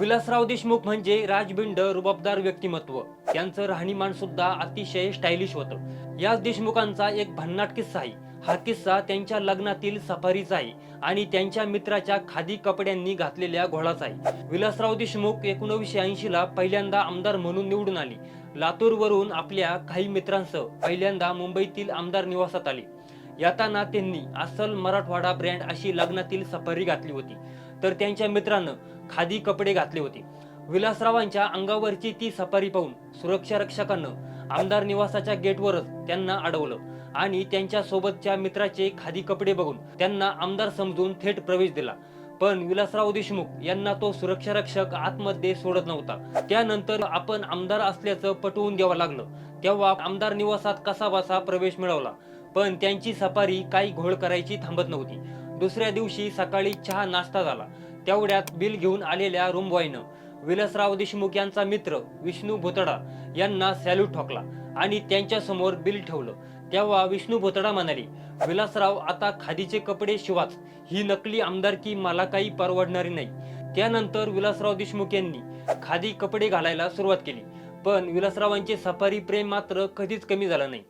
विलासराव देशमुख म्हणजे राजबिंड रुबाबदार व्यक्तिमत्व. त्यांचं राहणीमान सुद्धा अतिशय स्टायलिश होतं. याच देशमुखांचा एक भन्नाट किस्सा आहे. हा किस्सा त्यांच्या लग्नातील सफारीचा आहे आणि त्यांच्या मित्राच्या खादी कपड्यांनी घातलेल्या घोळाचा आहे. विलासराव देशमुख एकोणीसशे ऐंशी ला पहिल्यांदा आमदार म्हणून निवडून आली. लातूर वरून आपल्या काही मित्रांसह पहिल्यांदा मुंबईतील आमदार निवासात आले. येताना त्यांनी अस्सल मराठवाडा ब्रँड अशी लग्नातील सफारी घातली होती. तर त्यांच्या मित्रानं खादी कपडे घातले होते. विलासरावांच्या अंगावरची ती सफारी पाहून सुरक्षा रक्षकानं आमदार निवासाच्या गेटवरच त्यांना अडवलं आणि त्यांच्या सोबतच्या मित्राचे खादी कपडे बघून त्यांना आमदार समजून थेट प्रवेश दिला. पण विलासराव देशमुख यांना तो सुरक्षा रक्षक आतमध्ये सोडत नव्हता. त्यानंतर आपण आमदार असल्याचं पटवून द्यावं लागलं. तेव्हा आमदार निवासात कसा बसा प्रवेश मिळवला. पण त्यांची सफारी काही घोळ करायची थांबत नव्हती. दुसऱ्या दिवशी सकाळी चहा नाश्ता झाला. तेवढ्यात बिल घेऊन आलेल्या रूमबॉयनं विलासराव देशमुख यांचा मित्र विष्णू भोतडा यांना सॅल्यूट ठोकला आणि त्यांच्यासमोर बिल ठेवलं. तेव्हा विष्णू भोतडा म्हणाले विलासराव आता खादीचे कपडे शिवाच. ही नकली आमदारकी मला काही परवडणारी नाही. त्यानंतर विलासराव देशमुख यांनी खादी कपडे घालायला सुरुवात केली. पण विलासरावांचे सफारी प्रेम मात्र कधीच कमी झालं नाही.